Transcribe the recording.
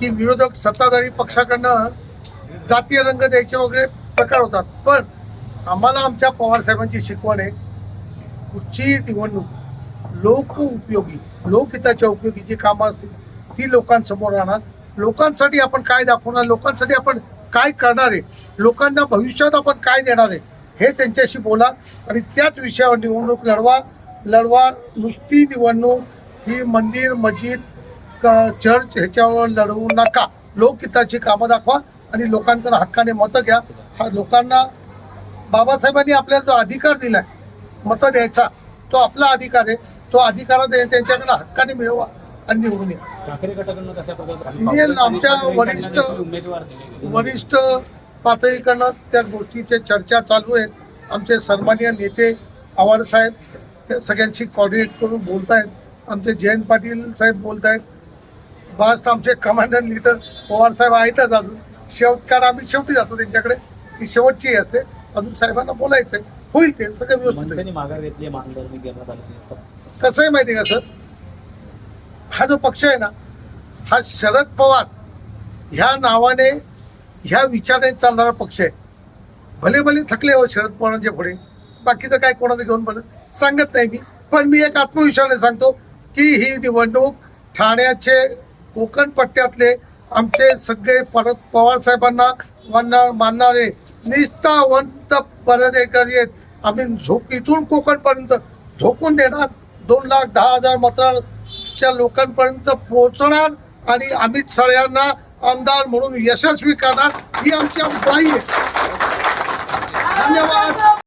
की विरोधक सत्ताधारी पक्षाकडनं जातीय रंग द्यायचे वगैरे प्रकार होतात. पण आम्हाला आमच्या पवार साहेबांची शिकवण आहे. कुठची निवडणूक लोक उपयोगी लोकहिताच्या उपयोगी जी कामं असतील ती लोकांसमोर राहणार. लोकांसाठी आपण काय दाखवणार लोकांसाठी आपण काय करणार आहे लोकांना भविष्यात आपण काय देणार आहे हे त्यांच्याशी बोला आणि त्याच विषयावर निवडणूक लढवा लढवा नुसती निवडणूक ही मंदिर मस्जिद चर्च ह्याच्यावर लढवू नका. लोकहिताची कामं दाखवा आणि लोकांकडे हक्काने मतं घ्या. हा लोकांना बाबासाहेबांनी आपल्याला जो अधिकार दिलाय मतं द्यायचा तो आपला अधिकार आहे. तो अधिकार त्यांच्याकडे हक्काने मिळवा आणि निवडून या. आमच्या वरिष्ठ वरिष्ठ पातळीकडनं त्या गोष्टीच्या चर्चा चालू आहेत. आमचे सन्माननीय नेते आव्हाड साहेब त्या सगळ्यांशी कॉर्डिनेट करून बोलतायत. आमचे जयंत पाटील साहेब बोलतायत. बास्ट आमचे कमांडर लीडर पवार साहेब आहेतच अजून. शेवटकार आम्ही शेवटी जातो त्यांच्याकडे. ती शेवटची असते. अजून साहेबांना बोलायचंय. होईल ते सगळं व्यवस्थित कसं आहे माहिती आहे का सर? हा जो पक्ष आहे ना हा शरद पवार ह्या नावाने ह्या विचाराने चालणारा पक्ष आहे. भले भले थकले हो शरद पवारांच्या पुढे. बाकीचं काय कोणाचं घेऊन पण सांगत नाही मी. पण मी एक आत्मविश्वासाने सांगतो की ही निवडणूक ठाण्याचे कोकण पट्ट्यातले आमचे सगळे परत पवार साहेबांना मानणार मानणारे निष्ठावंत पदाधिकारी आहेत. आम्ही झोप इथून कोकणपर्यंत झोकून देणार. दोन लाख दहा हजार मतदारच्या लोकांपर्यंत पोहोचणार आणि अमित शाह यांना आमदार म्हणून यशस्वी करणार ही आमची ग्वाही आहे.